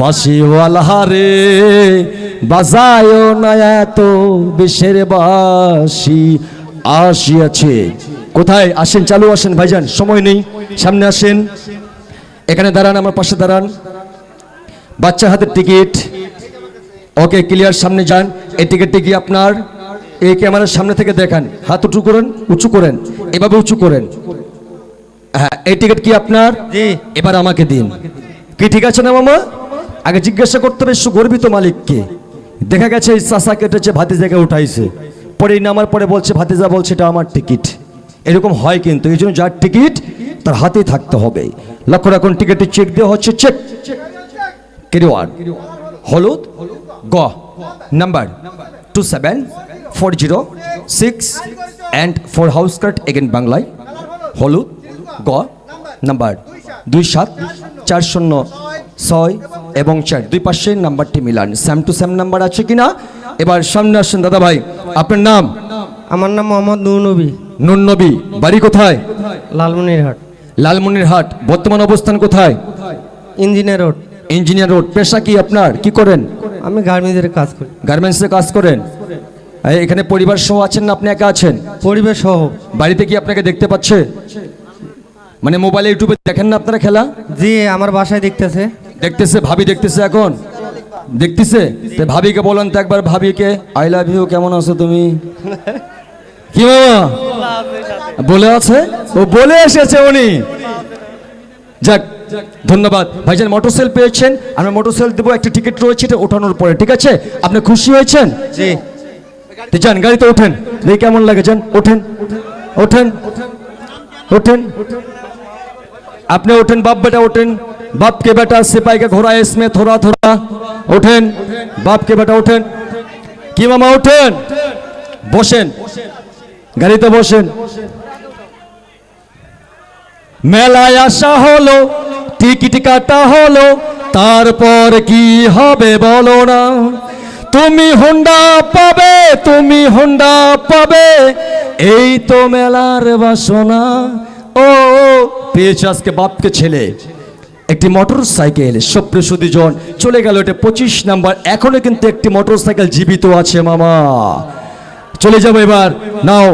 বাসিওয়ালা রে বাজায় না এত বিশ্বের বাসি আসিয়াছে। কোথায়? আসেন চালু আসেন ভাইজান সময় নেই। সামনে আসেন। এখানে দাঁড়ান আমার পাশে দাঁড়ান। বাচ্চা হাতের টিকিট। ওকে ক্লিয়ার সামনে যান। এই টিকিটটি কি আপনার? এই ক্যামেরার সামনে থেকে দেখান। হাত উঁচু করেন উঁচু করেন। এভাবে উঁচু করেন। হ্যাঁ এই টিকিট কি আপনার? এবার আমাকে দিন। কি ঠিক আছে না মামা? আগে জিজ্ঞাসা করতে হবে সু গর্বিত মালিককে। দেখা গেছে এই চাষা কেটেছে ভাতি জায়গায় উঠাইছে। পরে নামার পরে বলছে, ভাতিজা বলছে, এটা আমার টিকিট। এরকম হয় কিন্তু, এই জন্য যার টিকিট, তার হাতে থাকতে হবে। লক্ষ্য রাখুন টিকিটটি চেক দেওয়া হচ্ছে চেক কেরিওয়ার হলুদ, গ, number, two seven, four zero, six, and four house cut, again বাংলায়, হলুদ, গ, নাম্বার, দুই সাত চার শূন্য ছয় এবং চার। দুই পাশে নাম্বারটি মিলান। স্যাম টু স্যাম নাম্বার আছে কিনা? এবার সামনে আসছেন দাদা ভাই আপনার নাম? আমার নাম মোহাম্মদ নুনবী নুন নবী। বাড়ি কোথায়? লালমনিরহাট। লালমনিরহাট। বর্তমান অবস্থান কোথায়? Engineer road. Engineer road. পেশা কি আপনার? কি করেন? আমি গার্মেন্টসের কাজ করি। গার্মেন্টসে কাজ করেন? এখানে পরিবার সহ আছেন না আপনি একা আছেন? পরিবেশ সহ। বাড়িতে কি আপনাকে দেখতে পাচ্ছে? মানে মোবাইলে ইউটিউবে দেখেন না আপনারা খেলা? জি আমার বাসায় দেখতেছে। দেখতেছে ভাবি দেখতেছে এখন? দেখতেছে? তো ভাবিকে বলেন তো একবার ভাবিকে আই লাভ ইউ কেমন আছো তুমি? কি মামা বলে আছে? ও বলে এসেছে উনি। যাক ধন্যবাদ। ভাইজান মোটরসাইকেল পেয়েছেন। আমরা মোটরসাইকেল দেবো একটা টিকিট রয়েছে এটা ওঠানোর পরে ঠিক আছে? আপনি খুশি হয়েছেন? জি। তো যান গাড়িতে ওঠেন। দেখি কেমন লাগে যান ওঠেন ওঠেন ওঠেন। আপনি ওঠেন, বাপ বেটা ওঠেন। বাপকে বেটা সিপাইকে ঘোড়া এসমে থোড়া থোড়া। ওঠেন, বাপকে বেটা ওঠেন। কি মামা, ওঠেন? বসেন। গাড়িতে বসেন। মেলায় আসা হলো, টিকিট কাটা হলো, তারপর কি হবে বলো না। তুমি হন্ডা পাবে, তুমি হন্ডা পাবে, এই তো মেলার বাসনা। ও পেয়েছে আজকে বাপকে ছেলে। একটি মোটর সাইকেল সপ্রিয় জন, চলে গেল এটা পঁচিশ নাম্বার। এখনও কিন্তু একটি মোটর সাইকেল জীবিত আছে, মামা। চলে যাব এবার। নাও।